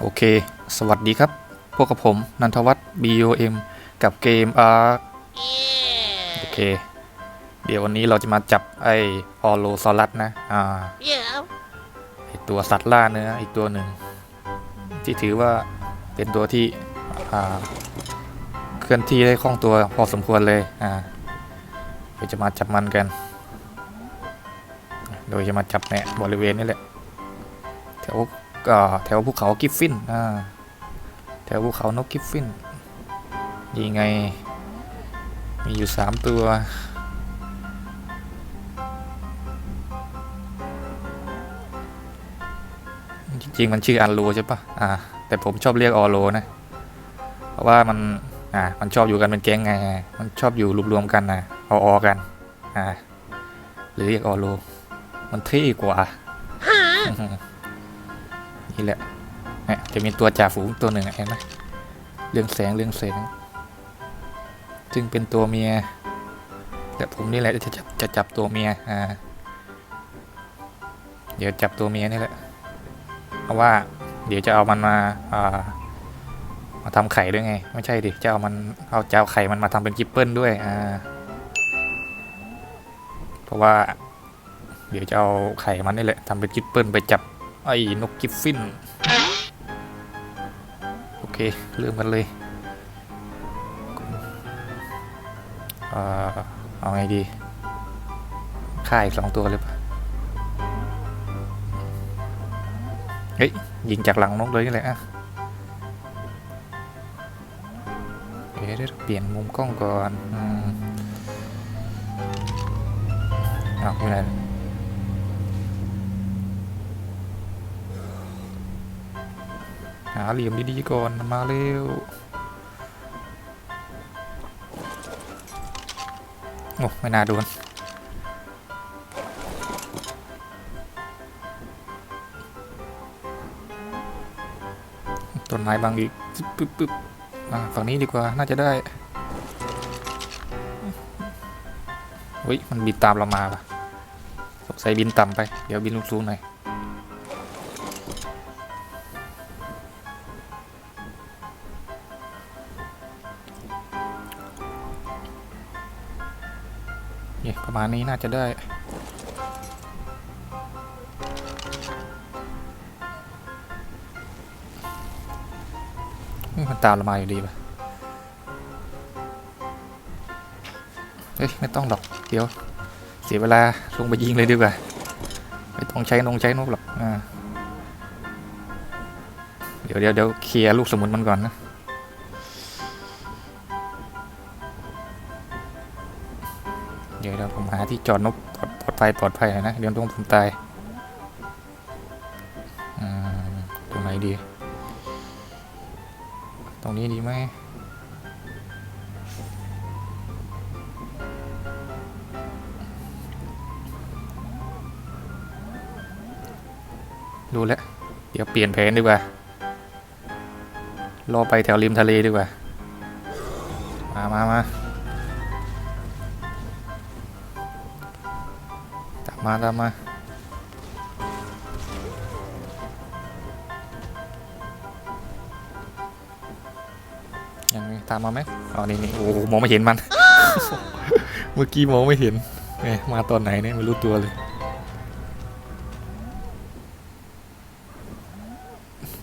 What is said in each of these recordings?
โอเค สวัสดีครับ พวกกับผม นันทวัฒน์ BOM กับเกมอาร์โอเค เดี๋ยววันนี้เราจะมาจับไอออโลซอรัสนะ อ่า Yeah. ไอตัวสัตว์ล่าเนื้ออีกตัวหนึ่ง ที่ถือว่าเป็นตัวที่ อ่า เคลื่อนที่ได้คล่องตัวพอสมควรเลย อ่าเดี๋ยวจะมาจับมันกัน โดยจะมาจับเนี่ยบริเวณนี้แหละแถวก็ แถวภูเขากิฟฟินอ่าแถวภูเขานกกิฟฟินนี่ไง มีอยู่สามตัวจริงๆมันชื่ออันโลใช่ปะอ่า แต่ผมชอบเรียกออโลนะ เพราะว่ามัน อ่า มันชอบอยู่กันเป็นแก๊งไง มันชอบอยู่รวมๆกันนะออๆกัน อ่า หรือเรียกออโล มันเท่กว่า นี่แหละเนี่ยจะมีตัวจ่าฝูงตัวหนึ่งเห็นไหมเรื่องแสงเรื่องแสงซึ่งเป็นตัวเมีย แต่ผมนี่แหละจะจับจะจับตัวเมียอ่าเดี๋ยวจับตัวเมียนี่แหละเพราะว่า เดี๋ยวจะเอามันมาอ่ามาทำไข่ด้วยไง ไม่ใช่ดิจะเอามันเอาจะเอาไข่มันมาทำเป็นกิปเปิลด้วยอ่าเพราะว่า เดี๋ยวจะเอาไข่มันนี่แหละทำเป็นกิปเปิลไปจับ ไอ้นกกิฟฟิน โอเค เริ่มกันเลยเออเอาไงดี ฆ่าอีกสองตัวเลยปะเฮ้ย ยิงจากหลังนกเลยนี่แหละอะเดี๋ยวเดี๋ยวเปลี่ยนมุมกล้องก่อน อืมเอาอยู่ไหน หาเหลี่ยมดีๆก่อนมาเร็วโอ้ไม่น่าโดนต้นไม้บางอีกปึ๊บปึ๊บปึ๊บอ่าฝั่งนี้ดีกว่าน่าจะได้เฮ้ยมันบินตามเรามาปะสงสัยบินต่ำไป เดี๋ยวบินสูงๆหน่อย ประมาณนี้น่าจะได้ มันตามเรามาอยู่ดีป่ะ เฮ้ย ไม่ต้องหรอก เดี๋ยว เสียเวลา ลงไปยิงเลยดีกว่า ไม่ต้องใช้นงใช้นกหรอก อ่า เดี๋ยวเดี๋ยวเดี๋ยวเคลียร์ลูกสมุนมันก่อนนะาที่จอดนกปลอดภัยปลอดภัยนะเดี๋ยวต้องผมตายตรงไหนดี ตรงนี้ดีไหมดูแลเดี๋ยวเปลี่ยนแผนดีกว่า รอไปแถวริมทะเลดีกว่า มามามา มาตามมายังไงตามมาไหมอ๋อนี่นี่โอ้หมองไม่เห็นมัน เมื่อกี้มองไม่เห็นเอมาตอนไหนเนี่ยไม่รู้ตัวเลย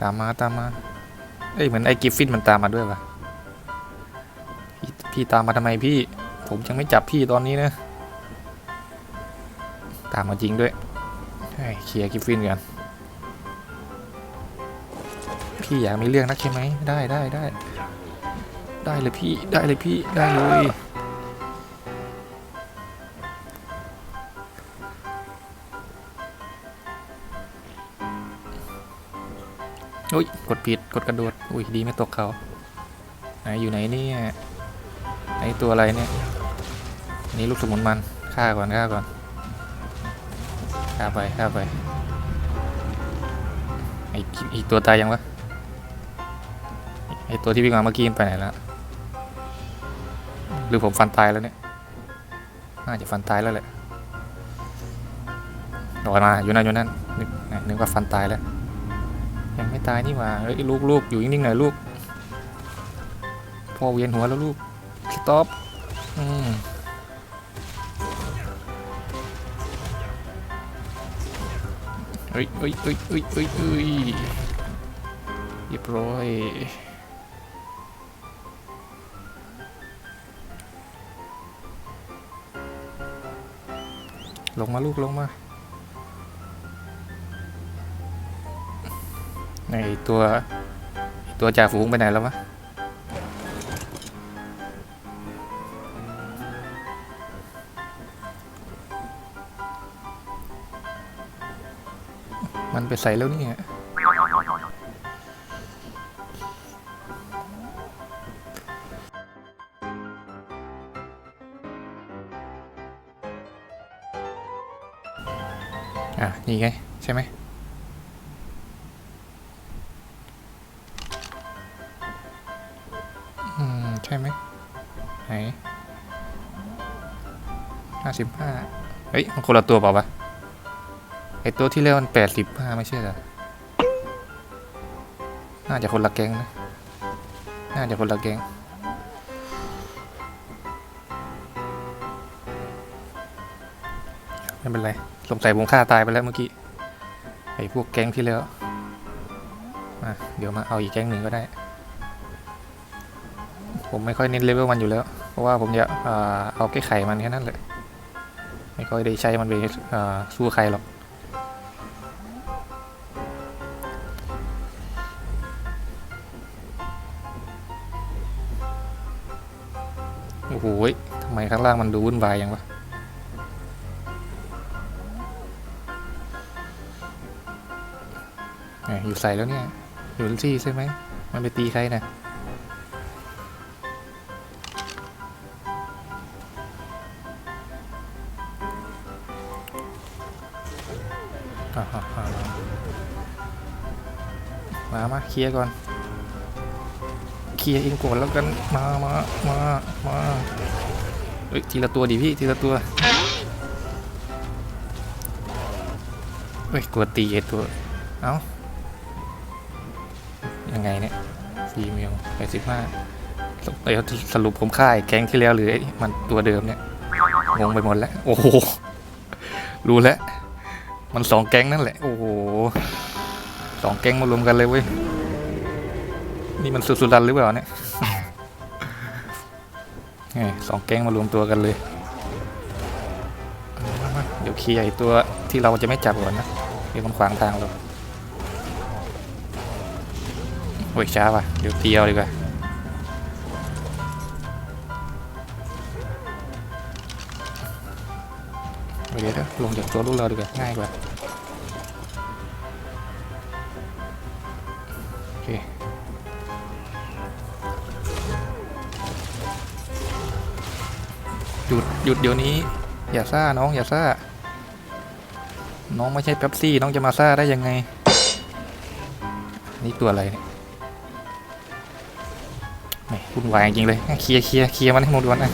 ตามมาตามมาเอ้ยเหมือนไอ้กิฟฟินมันตามมาด้วยวะพพี่ตามมาทำไมพี่ ผมยังไม่จับพี่ตอนนี้นะ ตามมาจริงด้วยให้เคลียร์กิฟฟินกันพี่อยากมีเรื่องนักใช่ไหมได้ได้ได้ได้เลยพี่ได้เลยพี่ได้เลยอุ้ยกดผิดกดกระโดดอุ้ยดีไม่ตกเขาไหนอยู่ไหนเนี่ยไหนตัวอะไรเนี่ยนี่ลูกสมุนมันฆ่าก่อนฆ่าก่อน ฆ่าไปฆ่าไปไอ้อีกตัวตายยังวะไอตัวที่วิ่งมาเมื่อกี้ไปไหนแล้วหรือผมฟันตายแล้วเนี่ย น่าจะฟันตายแล้วแหละลอยมาอยู่นั่นอยู่นั่นนึกนึกว่าฟันตายแล้ว ยังไม่ไม่ตายนี่หว่าเฮ้ยลูกลูกอยู่นิ่งๆหน่อยลูกพ่อเวียนหัวแล้วลูกสต็อปอืม เฮ้ยเฮ้ยเฮ้ยเฮ้ยเฮ้ยเฮ้ยเรียบร้อยลงมาลูกลงมาไอตัวตัวจ่าฝูงไปไหนแล้ววะ มันไปใส่แล้วเนี่ยอะ นี่ไง ใช่ไหมอืม ใช่ไหมไหนห้าสิบห้าเฮ้ย มันคนละตัวเปล่าวะ ไอตัวที่เรียกมันแปดสิบห้าไม่ใช่เหรอ น่าจะคนละแก๊งนะ น่าจะคนละแก๊งไม่เป็นไรสงสัยผมฆ่าตายไปแล้วเมื่อกี้ ไอพวกแก๊งที่แล้วมาเดี๋ยวมาเอาอีกแก๊งหนึ่งก็ได้ ผมไม่ค่อยเน้นเลเวลมันอยู่แล้ว เพราะว่าผมจะอ่าเอาแก้ไขมันแค่นั้นแหละไม่ค่อยได้ใช้มันไปสู้ใครหรอกางล่างมันดูวุ่นวายย่างวะอยู่ใส่แล้วเนี่ย อยู่ที่ใช่ไหม มันไปตีใครนะอ่าฮะอ่าฮะมามาเคลียร์ก่อน เคลียร์เองก่อนแล้วกัน มา มา มา มา เฮ้ยทีละตัวดิพี่ทีละตัวเฮ้ยกลัวตีไอตัวเอ้ายังไงเนี่ยสี่เมลแปดสิบห้าเอ้ยสรุปผมฆ่าไอ้แก๊งที่แล้วหรือไอ้มันตัวเดิมเนี่ยงงไปหมดแล้วโอ้โหรู้แล้วมันสองแก๊งนั่นแหละ โอ้โหสองแก๊งมารวมกันเลยเว้ยนี่มันสุดสุดันหรือเปล่าเนี่ย สองแก๊งมารวมตัวกันเลยเอามามาเดี๋ยวเคลียร์ไอ้ตัวที่เราจะไม่จับก่อนนะเดี๋ยวมันขวางทางเราโอ้ยช้าว่ะ เดี๋ยวเตียวดีกว่าเดี๋ยวเดี๋ยวลงจากตัวลูกเราดีกว่า ง่ายกว่า หยุดหยุดเดี๋ยวนี้ อย่าซ่าน้องอย่าซ่า น้องไม่ใช่เป๊ปซี่น้องจะมาซ่าได้ยังไง นี่ตัวอะไรเนี่ยไม่วุ่นวายจริงเลยเคลียร์เคลียร์เคลียร์มันให้หมดก่อนนะ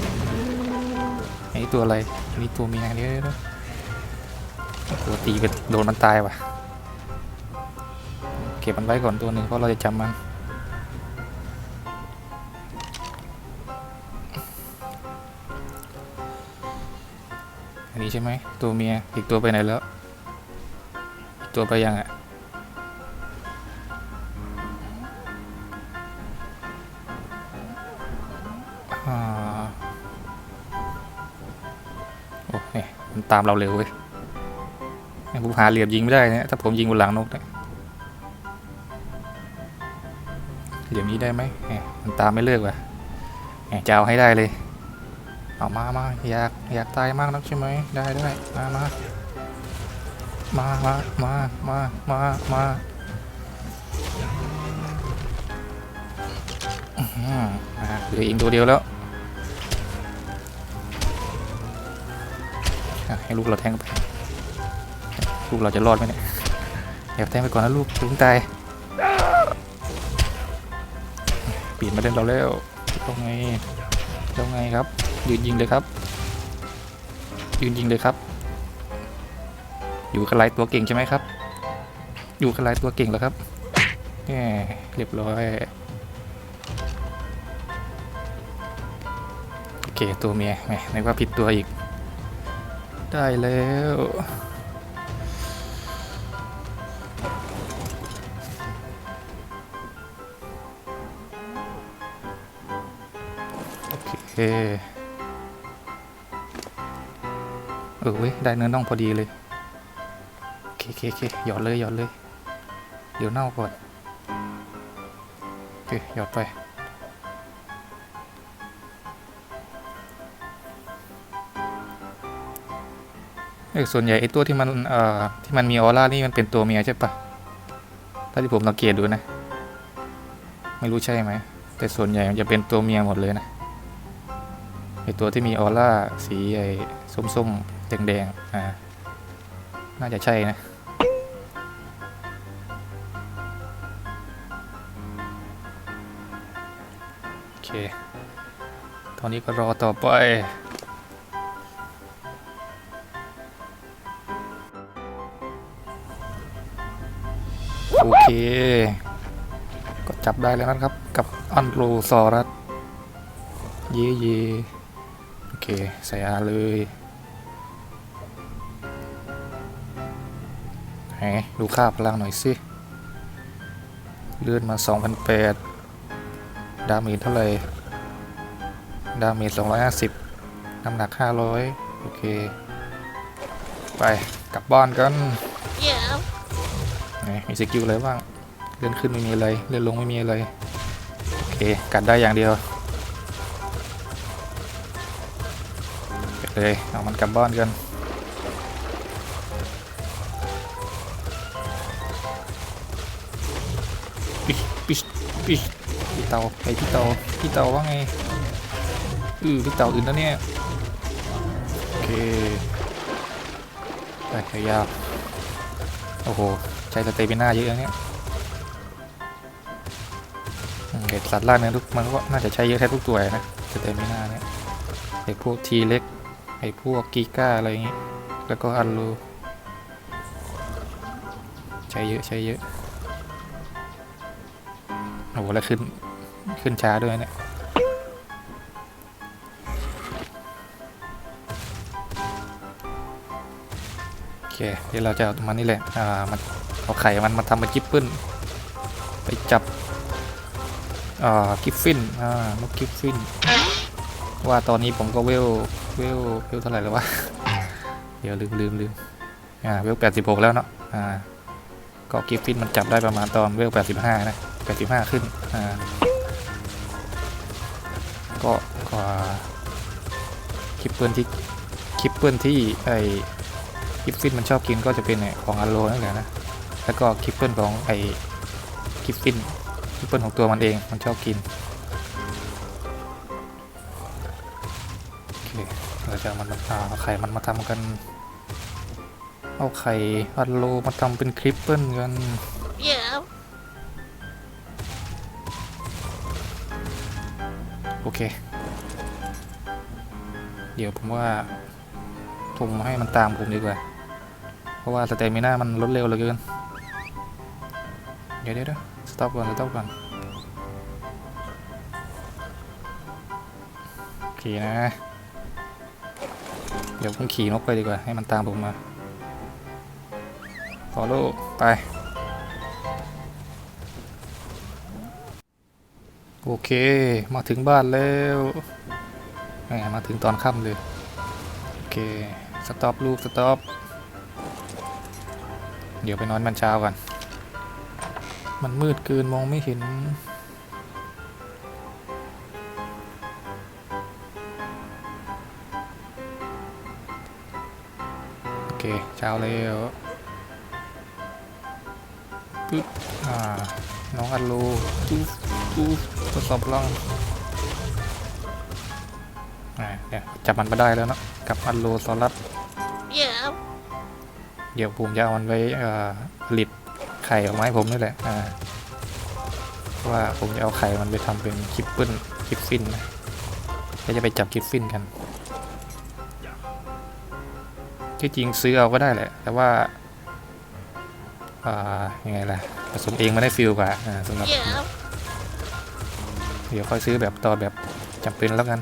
ไอ้ตัวอะไรนี่ตัวเมียเดี๋ยวเยวยตัวตีไปโดนมันตายว่ะ เก็บมันไว้ก่อนตัวหนึ่งเพราะเราจะจำมัน นี้ใช่ไหมตัวเมียอีกตัวไปไหนแล้วอีกตัวไปยังอะอ่าโอ้ยมันตามเราเร็วเว้ยผมหาเหลี่ยมยิงไม่ได้เนี่ยถ้าผมยิงบนหลังนกเนี่ยเหลี่ยมนี้ได้ไหมมมันตามไม่เลิกว่ะจะเอาให้ได้เลย เอามามาอยากอยากตายมากนักใช่ไหมได้ได้มามามามามามามามาอื้อหืออะเหลืออีกตัวเดียวแล้วอะให้ลูกเราแทงไปลูกเราจะรอดไหมเนี่ยอย่าแทงไปก่อนนะลูกลุงตายปีนมาเล่นเราแล้วต้องไงต้องไงครับ ยืนยิงเลยครับ ยืนยิงเลยครับ อยู่กับลายตัวเก่งใช่ไหมครับ อยู่กับลายตัวเก่งแล้วครับแหมเรียบร้อยโอเคตัวเมียแหมนึกว่าผิดตัวอีก ได้แล้วโอเค ออเว้ยได้เนื้อน่องพอดีเลยโอเคโอเคโอเคหยอดเลยหยอดเลย เดี๋ยวเน่าก่อนโอเคหยอดไปเออส่วนใหญ่ไอ้ตัวที่มันเอ่อที่มันมีออร่านี่มันเป็นตัวเมียใช่ปะถ้าที่ผมสังเกตดูนะ ไม่รู้ใช่ไหม แต่ส่วนใหญ่มันจะเป็นตัวเมียหมดเลยนะไอตัวที่มีออร่าสีไอ้ส้มๆ แดงๆอ่าน่าจะใช่นะโอเค ตอนนี้ก็รอต่อไปโอเค ก็จับได้แล้วนะครับ กับอันโรซอรัส เย่เย่โอเค ใส่อาเลย ไหนดูค่าพลังหน่อยสิเลื่อนมา2,008ดาเมจเท่าไหร่ ดาเมจ250 น้ำหนัก 500 โอเค ไปกลับบ้านกัน Yeah. ไหนมีสกิลอะไรบ้าง เลื่อนขึ้นไม่มีอะไร เลื่อนลงไม่มีอะไร โอเค กัดได้อย่างเดียวไปเลยเอามันกลับบ้านกัน ปิชปิชพี่เตาไปพี่เตาพี่เตาว่าไงอือพี่เตาอื่นแล้วเนี่ยโอเคไปยาวโอ้โหใช้สเตมิน่าเยอะนะเนี่ยอืมเห็ดสัตว์ล่าเนื้อทุกมันก็น่าจะใช้เยอะแค่ทุกตัวนะสเตมิน่าเนี่ยไอพวกทีเล็กไอพวกกีก้าอะไรอย่างงี้แล้วก็อันรูใช้เยอะใช้เยอะ โอ้โหแล้วขึ้น ขึ้นช้าด้วยเนี่ยโอเคเดี๋ยวเราจะเอามันนี่แหละอ่ามันเอาไข่มันมาทำเป็นกิฟฟินไปจับอ่ากิฟฟินอ่านกกิฟฟินว่าตอนนี้ผมก็เวลเวลเวลเท่าไหร่แล้ววะเดี๋ยวลืมลืมลืมอ่าเวลแปดสิบหกแล้วเนาะอ่า ก็กิฟฟินมันจับได้ประมาณตอนเวลแปดสิบห้านะแปดสิบห้าขึ้น อ่า ก็ก็คลิปเปิลที่คลิปเปิลที่ไอคิปฟินมันชอบกินก็จะเป็นของอัลโลนั่นแหละนะ แล้วก็คิปเปิลของไอ้คิปฟินคิปเปิลของตัวมันเองมันชอบกินโอเคเราจะมันมาเอาไข่มันมาทำกัน เอาไข่อัลโลมาทำเป็นคริปเปิลกัน Yeah. โอเค เดี๋ยวผมว่าผมให้มันตามผมดีกว่า เพราะว่าสเตมิน่ามันลดเร็วเหลือเกิน เดี๋ยวเดี๋ยวสต็อปก่อน สต็อปก่อน โอเคนะ เดี๋ยวผมขี่นกไปดีกว่า ให้มันตามผมมา follow ไป โอเค มาถึงบ้านแล้วแหมมาถึงตอนค่ำเลย โอเค สต็อปลูก สต็อป เดี๋ยวไปนอนมันเช้าก่อนมันมืดเกินมองไม่เห็นโอเคเช้าแล้ว ปึ๊บอ่าน้องอัลโลปึ๊บปึ๊บทดสอบพลังอ่าเนี่ยจับมันมาได้แล้วเนอะกับอัลโลซอรัส Yeah. เดี๋ยวผมจะเอามันไว้เอ่อผลิตไข่ออกมาให้ผมนี่แหละอ่าเพราะว่าผมจะเอาไข่มันไปทำเป็นคิปเปิลคิปฟินนะแล้วจะไปจับคิปฟินกัน ที่จริงซื้อเอาก็ได้แหละ แต่ว่าอ่า ยังไงล่ะผสมเองไม่ได้ฟิลกว่าอ่าสำหรับ Yeah. เดี๋ยวค่อยซื้อแบบต่อแบบจำเป็นแล้วกัน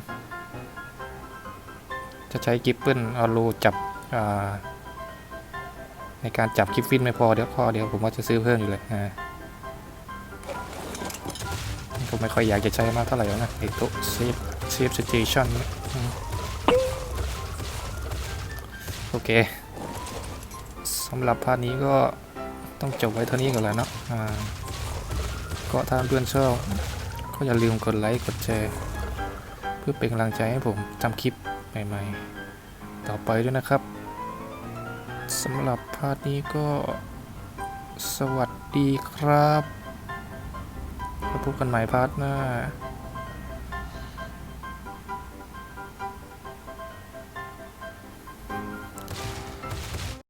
จะใช้กิฟเปิลเอารูจับอ่าในการจับกิฟฟินไม่พอเดี๋ยวพอเดี๋ยวผมว่าจะซื้อเพิ่มอยู่เลยอ่าผมไม่ค่อยอยากจะใช้มากเท่าไหร่แล้วนะไอโต๊ะเซฟเซฟสเตชันเนี่ยอืมโอเคสำหรับพาร์ทนี้ก็ ต้องจบไว้เท่านี้ก่อนแล้วเนาะอ่าก็ถ้าเพื่อนชอบก็อย่าลืมกดไลค์กดแชร์เพื่อเป็นกำลังใจให้ผมทำคลิปใหม่ๆ ต่อไปด้วยนะครับสำหรับพาร์ทนี้ก็สวัสดีครับแล้วพบกันใหม่พาร์ทหน้า